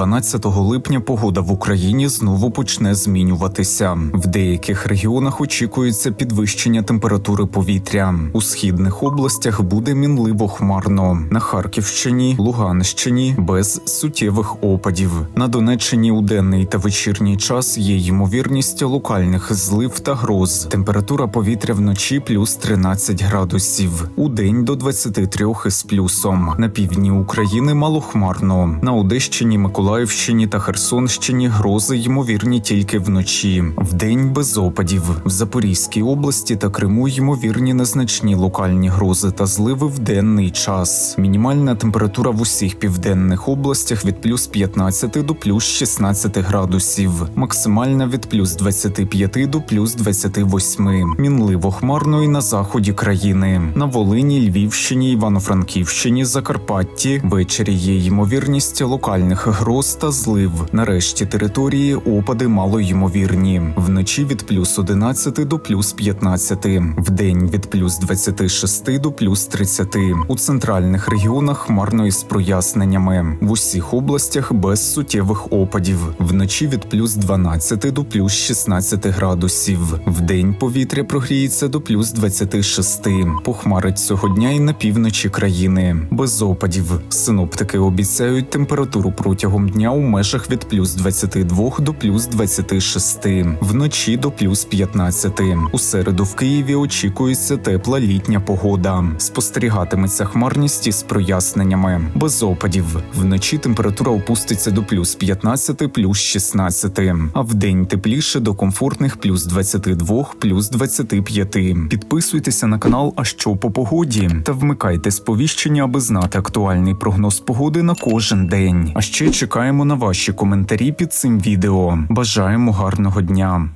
12 липня погода в Україні знову почне змінюватися. В деяких регіонах очікується підвищення температури повітря. У східних областях буде мінливо хмарно. На Харківщині, Луганщині без суттєвих опадів. На Донеччині у денний та вечірній час є ймовірність локальних злив та гроз. Температура повітря вночі плюс 13 градусів. У день до 23 із плюсом. На півдні України малохмарно. На Одещині, Миколаївщині та Херсонщині грози ймовірні тільки вночі. Вдень без опадів. В Запорізькій області та Криму ймовірні незначні локальні грози та зливи в денний час. Мінімальна температура в усіх південних областях від плюс 15 до плюс 16 градусів. Максимальна від плюс 25 до плюс 28. Мінливо хмарно і на заході країни. На Волині, Львівщині, Івано-Франківщині, Закарпатті ввечері є ймовірність локальних гроз та злив. На решті території опади малоймовірні. Вночі від плюс 11 до плюс 15. Вдень від плюс 26 до плюс 30. У центральних регіонах хмарно із проясненнями. В усіх областях без суттєвих опадів. Вночі від плюс 12 до плюс 16 градусів. Вдень повітря прогріється до плюс 26. Похмарить цього дня і на півночі країни. Без опадів. Синоптики обіцяють температуру протягом дня у межах від плюс 22 до плюс 26. Вночі до плюс 15. У середу в Києві очікується тепла літня погода. Спостерігатиметься хмарність із проясненнями. Без опадів. Вночі температура опуститься до плюс 15, плюс 16. А вдень тепліше до комфортних плюс 22, плюс 25. Підписуйтеся на канал А що по погоді та вмикайте сповіщення, аби знати актуальний прогноз погоди на кожен день. А ще чекаємо на ваші коментарі під цим відео. Бажаємо гарного дня.